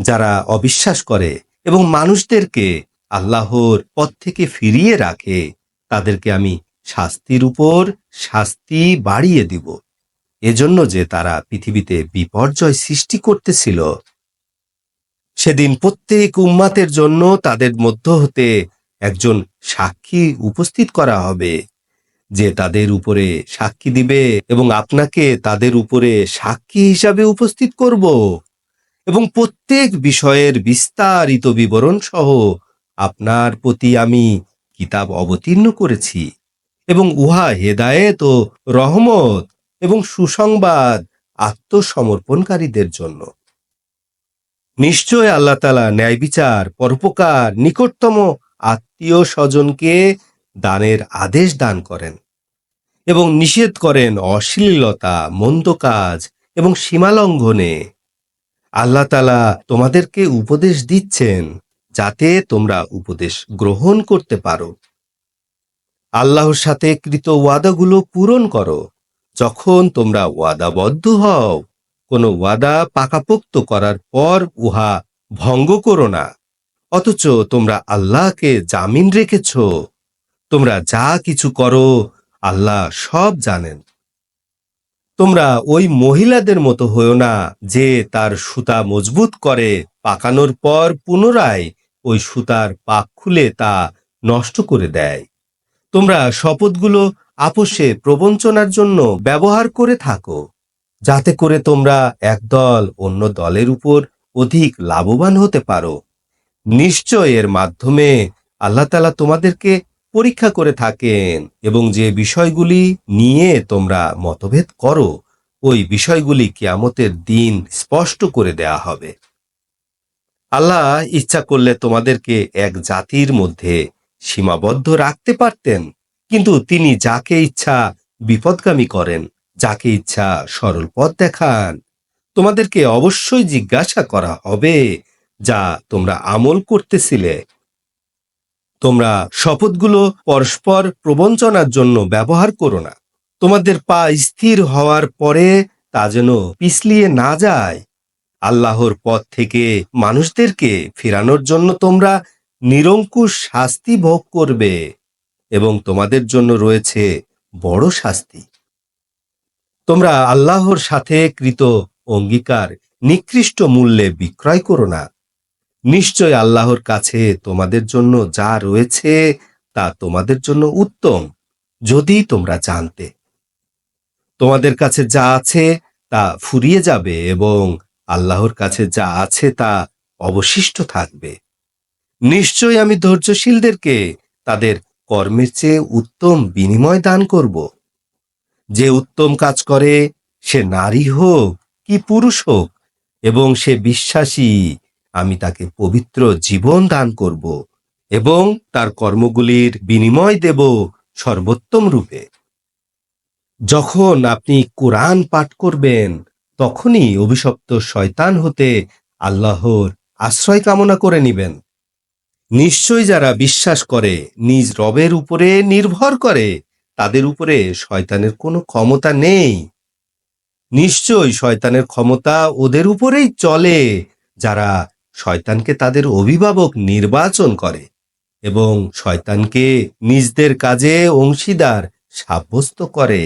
যারা অবিশ্বাস করে এবং মানুষদেরকে আল্লাহর পথ থেকে ফিরিয়ে রাখে, তাদেরকে আমি শাস্তির উপর শাস্তি বাড়িয়ে দিব। এজন্য যে তারা পৃথিবীতে বিপর্যয় সৃষ্টি করতেছিল, সেদিন প্রত্যেক উম্মাতের জন্য তাদের মধ্য হতে একজন সাক্ষী উপস্থিত করা হবে, যে তাদের উপরে সাক্ষী দিবে এবং আপনাকে তাদের উপরে সাক্ষী হিসাবে উপস্থিত করব। এবং প্রত্যেক বিষয়ের বিস্তারিত বিবরণ সহ আপনার প্রতি আমি কিতাব অবতীর্ণ করেছি এবং উহা হেদায়েত ও রহমত এবং সুসংবাদ আত্মসমর্পণকারীদের জন্য। নিশ্চয় আল্লাহ তালা ন্যায় বিচার, পরোপকার, নিকটতম আত্মীয় স্বজনকে দানের আদেশ দান করেন এবং নিষেধ করেন অশ্লীলতা, মন্দ কাজ এবং সীমালঙ্ঘনে। আল্লাহ তালা তোমাদেরকে উপদেশ দিচ্ছেন যাতে তোমরা উপদেশ গ্রহণ করতে পারো। আল্লাহর সাথে কৃত ওয়াদাগুলো পূরণ করো। যখন তোমরা ওয়াদাবদ্ধ হও, কোনো ওয়াদা পাকাপোক্ত করার পর উহা ভঙ্গ করো না। অথচ তোমরা আল্লাহকে জামিন রেখেছ। তোমরা যা কিছু করো, আল্লাহ সব জানেন। তোমরা ওই মহিলাদের মতো হয়েও না যে তার সুতা মজবুত করে পাকানোর পর পুনরায় ওই সুতার পাক খুলে তা নষ্ট করে দেয়। তোমরা শপথগুলো আপোষে প্রবঞ্চনার জন্য ব্যবহার করে থাকো, যাতে করে তোমরা একদল অন্য দলের উপর অধিক লাভবান হতে পারো। নিশ্চয় এর মাধ্যমে আল্লাহ তালা তোমাদেরকে পরীক্ষা করে থাকেন এবং যে বিষয়গুলি নিয়ে তোমরা মতভেদ করো, ওই বিষয়গুলি কিয়ামতের দিন স্পষ্ট করে দেয়া হবে। আল্লাহ ইচ্ছা করলে তোমাদেরকে এক জাতির মধ্যে সীমাবদ্ধ রাখতে পারতেন, কিন্তু তিনি যাকে ইচ্ছা বিপদগামী করেন, যাকে ইচ্ছা সরল পথ দেখান, তোমাদেরকে অবশ্যই জিজ্ঞাসা করা হবে যা তোমরা আমল করতেছিলে তোমরা শপথগুলো পরস্পর প্রবঞ্চনার জন্য ব্যবহার করো না। তোমাদের পা স্থির হওয়ার পরে তা যেন পিছলিয়ে না যায়। আল্লাহর পথ থেকে মানুষদেরকে ফেরানোর জন্য তোমরা নিরঙ্কুশ শাস্তি ভোগ করবে এবং তোমাদের জন্য রয়েছে বড় শাস্তি। তোমরা আল্লাহর সাথে কৃত অঙ্গীকার নিকৃষ্ট মূল্যে বিক্রয় করো না। নিশ্চয় আল্লাহর কাছে তোমাদের জন্য যা রয়েছে তা তোমাদের জন্য উত্তম, যদি তোমরা জানতে। তোমাদের কাছে যা আছে তা ফুরিয়ে যাবে এবং আল্লাহর কাছে যা আছে তা অবশিষ্ট থাকবে। নিশ্চয় আমি ধৈর্যশীলদেরকে তাদের কর্মের চেয়ে উত্তম বিনিময় দান করব। যে উত্তম কাজ করে সে নারী হোক কি পুরুষ হোক এবং সে বিশ্বাসী আমি তাকে পবিত্র জীবন দান করব এবং তার কর্মগুলির বিনিময় দেব সর্বোত্তম রূপে। যখন আপনি কোরআন পাঠ করবেন, তখনই অভিশপ্ত শয়তান হতে আল্লাহর আশ্রয় কামনা করে নিবেন। নিশ্চয় যারা বিশ্বাস করে, নিজ রবের উপরে নির্ভর করে, তাদের উপরে শয়তানের কোনো ক্ষমতা নেই। নিশ্চয় শয়তানের ক্ষমতা ওদের উপরেই চলে, যারা শয়তানকে তাদের অভিভাবক নির্বাচন করে এবং শয়তানকে নিজদের কাজে অংশীদার সাব্যস্ত করে।